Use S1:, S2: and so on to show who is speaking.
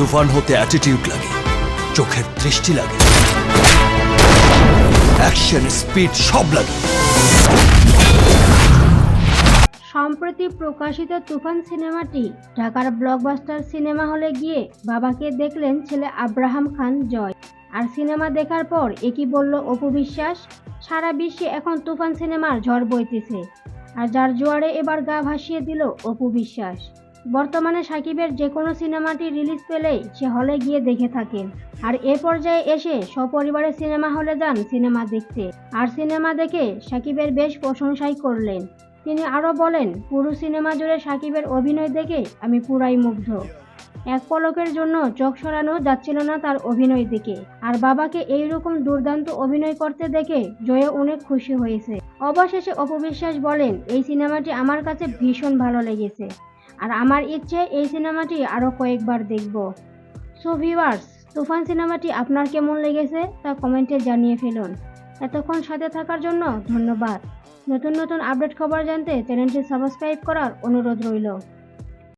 S1: তুফান হতে অ্যাটিটিউড লাগে, চোখের দৃষ্টি লাগে অ্যাকশন স্পিড সব লাগে।
S2: সম্প্রতি প্রকাশিত তুফান সিনেমাটি ঢাকার ব্লকবাস্টার সিনেমা হলে গিয়ে বাবাকে দেখলেন ছেলে আব্রাহাম খান জয়। আর সিনেমা দেখার পর একই বলল অপু বিশ্বাস? সারা বিশ্বে এখন তুফান সিনেমার ঝড় বইতেছে। আর যার জোয়ারে এবার গা ভাসিয়ে দিল অপু বিশ্বাস। বর্তমানে সাকিবের যে কোনো সিনেমাটি রিলিজ পেলেই সে হলে গিয়ে দেখে থাকেন আর এ পর্যায়ে এসে সপরিবারে সিনেমা হলে যান সিনেমা দেখতে। আর সিনেমা দেখে সাকিবের বেশ প্রশংসাই করলেন। তিনি আরও বলেন, পুরো সিনেমা জুড়ে সাকিবের অভিনয় দেখে আমি পুরাই মুগ্ধ। এক পলকের জন্য চোখ সরানো যাচ্ছিল না তার অভিনয় দেখে। আর বাবাকে এইরকম দুর্দান্ত অভিনয় করতে দেখে জয় অনেক খুশি হয়েছে। অবশেষে অপবিশ্বাস বলেন, এই সিনেমাটি আমার কাছে ভীষণ ভালো লেগেছে। আর আমার ইচ্ছে এই সিনেমাটি আরও কয়েকবার দেখব। সো ভিউয়ার্স তুফান সিনেমাটি আপনার কেমন লেগেছে তা কমেন্টে জানিয়ে ফেলুন। এতক্ষণ সাথে থাকার জন্য ধন্যবাদ। নতুন নতুন আপডেট খবর জানতে চ্যানেলটি সাবস্ক্রাইব করার অনুরোধ রইল।